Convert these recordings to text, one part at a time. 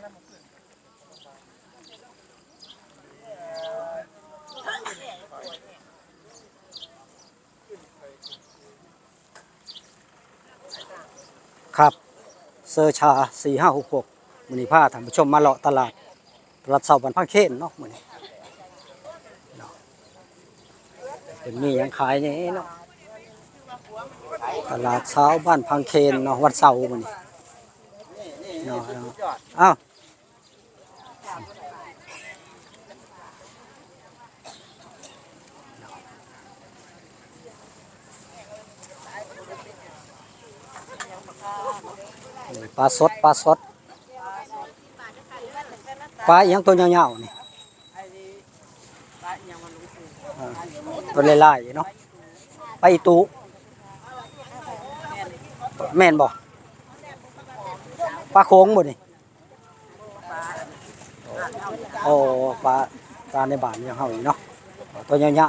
ครับเซอร์ชาสี่ห้าหกหกมือนี้าท่านผู้ชมมาเลาะตลาดตลาดเสาบันพังเคนเนาะมือนี้เนาะเป็นมีหยังขายนี่เนาะตลาดเช้าบ้านพังเคนเนาะวันเสาร์มือนี้เนาะเนาะอ้าว ปลาสดปลาสดปลาอหยังตัวยาวๆนี่อ่าตัวลายๆเนาะไปลาอีตูแม่นบ่ปลาโค้งบ่นี่โอ้ปลาปลาในบ้านอย่างเฮานี่เนาะตัวยา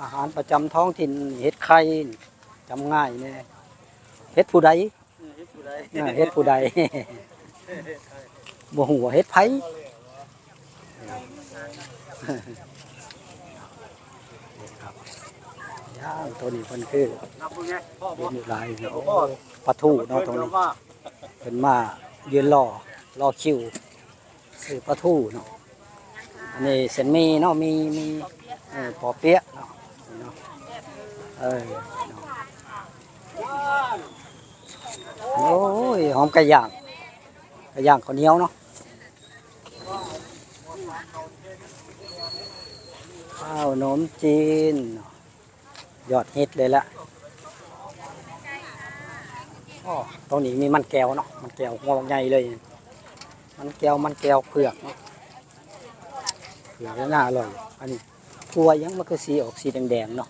อาหารประจำท้องถิ่นเฮ็ดไข่นี่จำง่ายแน่เฮ็ดผู้ใดเฮ็ดผู้ใดอ่าเฮ็ดผู้ใด บ่ฮู้ว่าเฮ็ดไผครับย่างตัวนี้เพิ่นคือนับพวกนี้พ่อเป็บ่นอยู่หลายเนาะปลาทูเนาะตรงนี้ว่าเป็นมายืนรอรอคิวซื้อปลาทูเนาะอันนี้เส้นหมีเนาะมีมีเออปอเปี๊ยะเนาะเนาะ เออโอ้ยหอมไก่ย่างไก่ย่างข้าวเหนียวเนาะข้าวหนมจีน ยอดฮิตเลยละอ้อตรงนี้มีมันแก้วเนาะมันแก้วหัวใหญ่เลย มันแก้วมันแก้วเผือกเนาะเผือกน่าอร่อย อันนี้ถั่วยังมันก็สีออกสีแดงๆเนาะ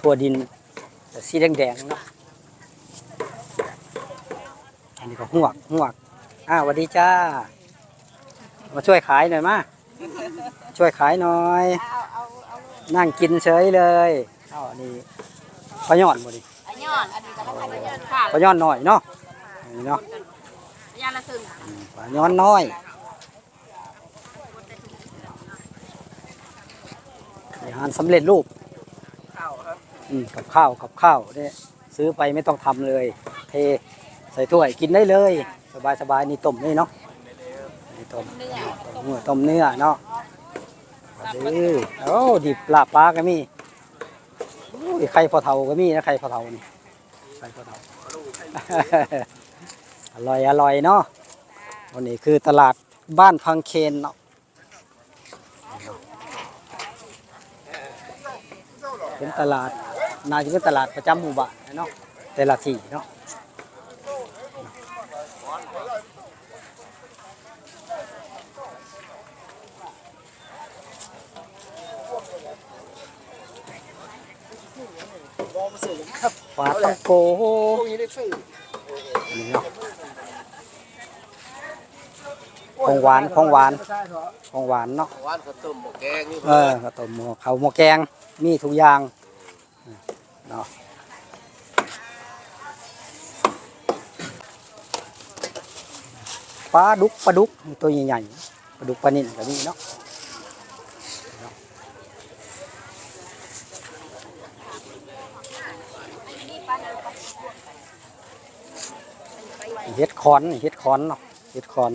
ถั่วดินแต่สีแดงๆเนาะอันนี้ก็หวกหวกอ้าวสวัสดีจ้า มาช่วยขายหน่อยมาช่วยขายหน่อย นั่งกินเฉยเลยอ้าวอันนี้ปลาย่อนบ่ดิอันยอนอันนี้ก็ต้องอันยอนค่ะปลาย่อนหน่อยเนาะอันนี้เนาะยานละครึ่งปลาย้อนน้อยอาหารสำเร็จรูปข้าวครับอืม กับข้าวกับข้าวเนี่ยซื้อไปไม่ต้องทำเลย เทใส่ถ้วยกินได้เลย สบายสบายนี่ต้มนี่เนาะนี่ต้มต้มเนื้อต้มเนื้อเนาะดีโอ้ดิบลาบปลาก็มีโอ้ยไข่พอเทาก็มีนะไข่พอเทานี่ไข่พอเทาอร่อยอร่อยเนาะวันนี้คือตลาดบ้านพังเคนเนาะเป็นตลาด น่าจะเป็นตลาดประจำหมู่บ้านเนาะแต่ละที่เนาะปลาตังโกพวกนี้ได้ซื้อนี่เนาะของหวานของหวานใช่เหรอของหวานเนาะหวานข้าวต้มหมูแกงนี่เออข้าวต้มหม้อข้าวหม้อแกงมีทุกอย่าง เนาะปลาดุกปลาดุกตัวใหญ่ๆปลาดุกปลานิ่นก็มีเนาะเฮ็ดคอนเฮ็ดคอนเนาะเฮ็ดคอน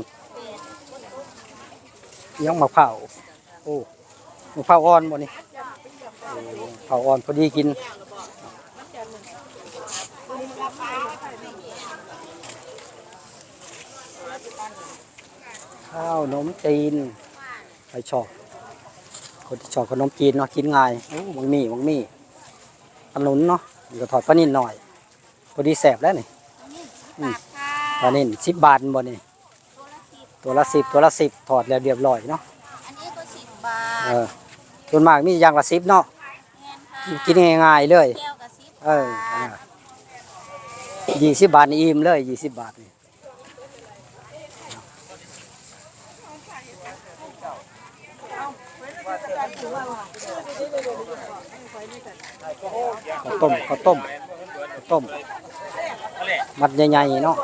ยังมะพร้าวโอ้มะพร้าวอ่อนบ่นี่มะพร้าวอ่อนพอดีกิน ข้าวนมจีนไปชอบคนที่ชอบขนมจีนเนาะกินง่ายโอ้มังมีมังมีขนุนเนาะนี่ก็ถอดปลานิ่นหน่อยพอดีแสบแล้วนี่อืมปลานิ่นสิบบาทบ่นี่โลละตัวละสิบตัวละสิบถอดแล้วเรียบร้อยเนาะอันนี้ก็สิบบาเอทอส่วนมากมีอย่างละสิบเนาะเงินค่ะกินง่ายๆเลยแก้วกับสิบเออบาทยี่สิบบาทนี่อิ่มเลยยี่สิบบาทนี่ ข้าวต้มข้าวต้มข้าวต้ม มัดใหญ่ๆเนาะ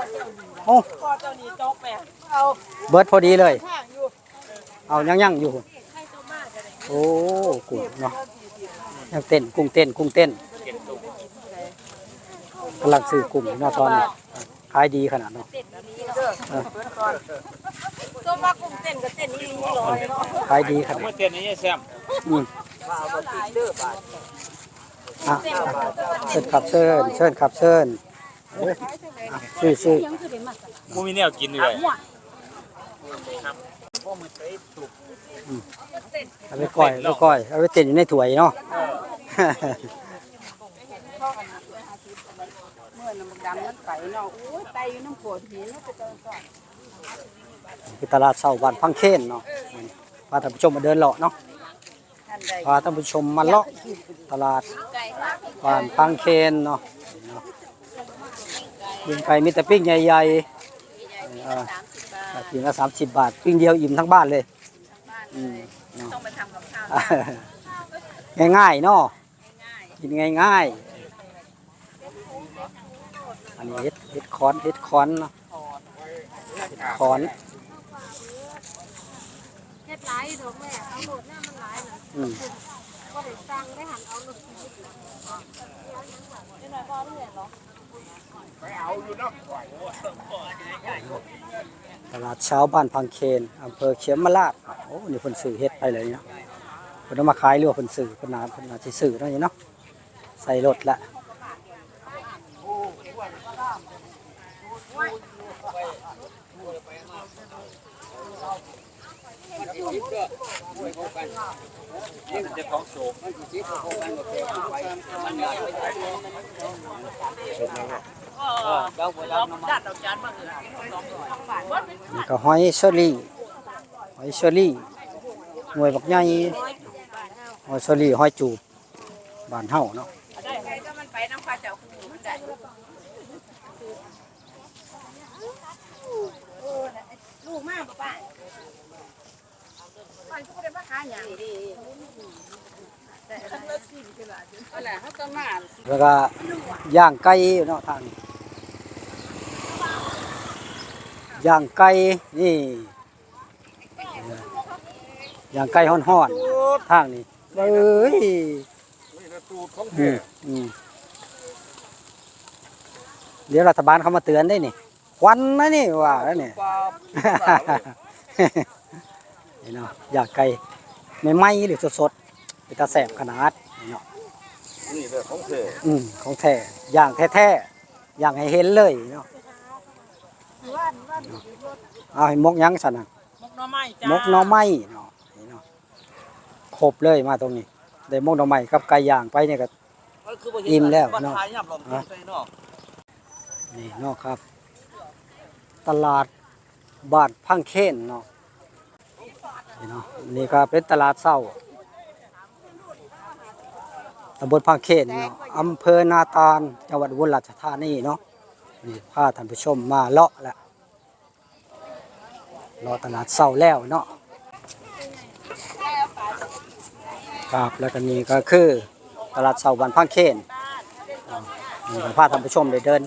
โอ้พอเจ้านี้จกแม่เอาเบิร์ดพอดีเลยข้ายู่เอายังๆอยู่ โอ้กุ้งเนาะยังเต้นกุ้งเต้นกุ้งเต้นกำลังซื้อกุ้งเนาะตอนนี้ขายดีขนาดเนาะ ก็ว่ากุ้งเต้นกับเต้นนี่นี่ร้อยเนาะขายดีขนาดเมื่อเตียนนี้แซมอืมอะเชิญขับเชิญเชิญขับเชิญโอ้อะซื้อซื้อมูมีแนวกินด้วยเอาไปก้อยเอาไปก้อยเอาไปเต้นอยู่ในถ้วยเนาะเมื่อน้ำดำนั้นไปเนาะโอ้ยไตอยู่น้ำปวดหินแล้วไปเจอก่อน คือตลาดเช้าบ้านพังเคนเนาะพาท่านผู้ชมมาเดินเลาะเนาะท่านใดพาท่านผู้ชมมาเลาะตลาดไก่ค่ะบ้านพังเคนเนาะปิ้งไก่มีแต่ปิ้งใหญ่ๆเออสามสิบบาทปิ้งละสามสิบบาท ปิ้งเดียวอิ่มทั้งบ้านเลยบ้านอืมเนาะต้องไปทำกับข้าวง่ายๆเนาะง่ายกินง่ายๆอันนี้เฮ็ดเฮ็ดคอนเฮ็ดคอนเนาะเฮ็ดคอนเฮ็ด หลายดอกแม่เอาโหลดหน้ามันหลายนะอืมก็ได้สั่งได้หันเอาโหลดชีวิตนะตลาดเช้าบ้านพังเคนอำเภอเขียมมาลาดโอ้นี่เพิ่นซื้อเฮ็ดไปเลยเนาะเพิ่นเอามาขายหรือว่าเพิ่นซื้อเพิ่นนาเพิ่นน่าสิซื้อเนาะนี่เนาะใส่รถละ จะของโศกจัดดอกจานมาเลยนี่ก็หอยเชอรี่หอยเชอรี่หน่วยบักใหญ่หอยเชอรี่หอยจูบ บานเฮาเนาะ ได้ไงก็มันไปน้ำฟ้าเจ้าคู่มันได้ลูกมากป้าป้าก็ได้มาขายอย่างดี แต่อะไรอะไรเขาก็มาแล้วก็ย่างไก่เนาะทางนี้ย่างไก่นี่ย่างไก่ฮ้อนๆทางนี้เอ้ยเดี๋ยวรัฐบาลเขามาเตือนได้นี่ควันนะนี่ว่าแล้วนี่นี่ เนาะย่างไก่ไม่ไหม้หรือสดๆเป็นตาแสบขนาดนี่เนาะนี่เลยของเธออืมของแท้อย่างแท้ๆอย่างให้เห็นเลยเนาะเอาให้มกยังสันน่ะมกหน่อไม้จ้ามกหน่อไม้เนาะนี่เนาะครบเลยมาตรงนี้ได้มกหน่อไม้กับไก่ย่างไปเนี่ยก็อิ่มแล้วเนาะขายยับลมไปเนาะนี่เนาะครับ ตลาดบ้านพังเคนเนาะนี่ เนาะนี่ก็เป็นตลาดเศร้าตำบลพังเคนเนาะอำเภอนาตาลจังหวัดอุบลราชธานีเนาะนี่พาท่านผู้ชมมาเลาะแล้วเลาะตลาดเศร้าแล้วเนาะครับแล้วก็นี่ก็คือตลาดเศร้าบ้านพังเคนอ่านี่ก็พาท่านผู้ชมได้เดิน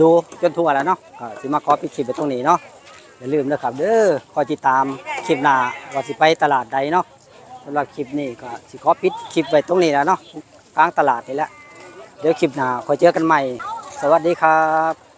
ดูจนทั่วแล้วเนาะก็สิมาขอปิดคลิปไปตรงนี้เนาะ อย่าลืมนะครับเด้อคอยติดตามคลิปหน้าว่าสิไปตลาดใดเนาะสำหรับคลิปนี้ก็สิขอปิดคลิปไว้ตรงนี้แล้วเนาะกลางตลาดนี่แหละเดี๋ยวคลิปหน้าคอยเจอกันใหม่ สวัสดีครับ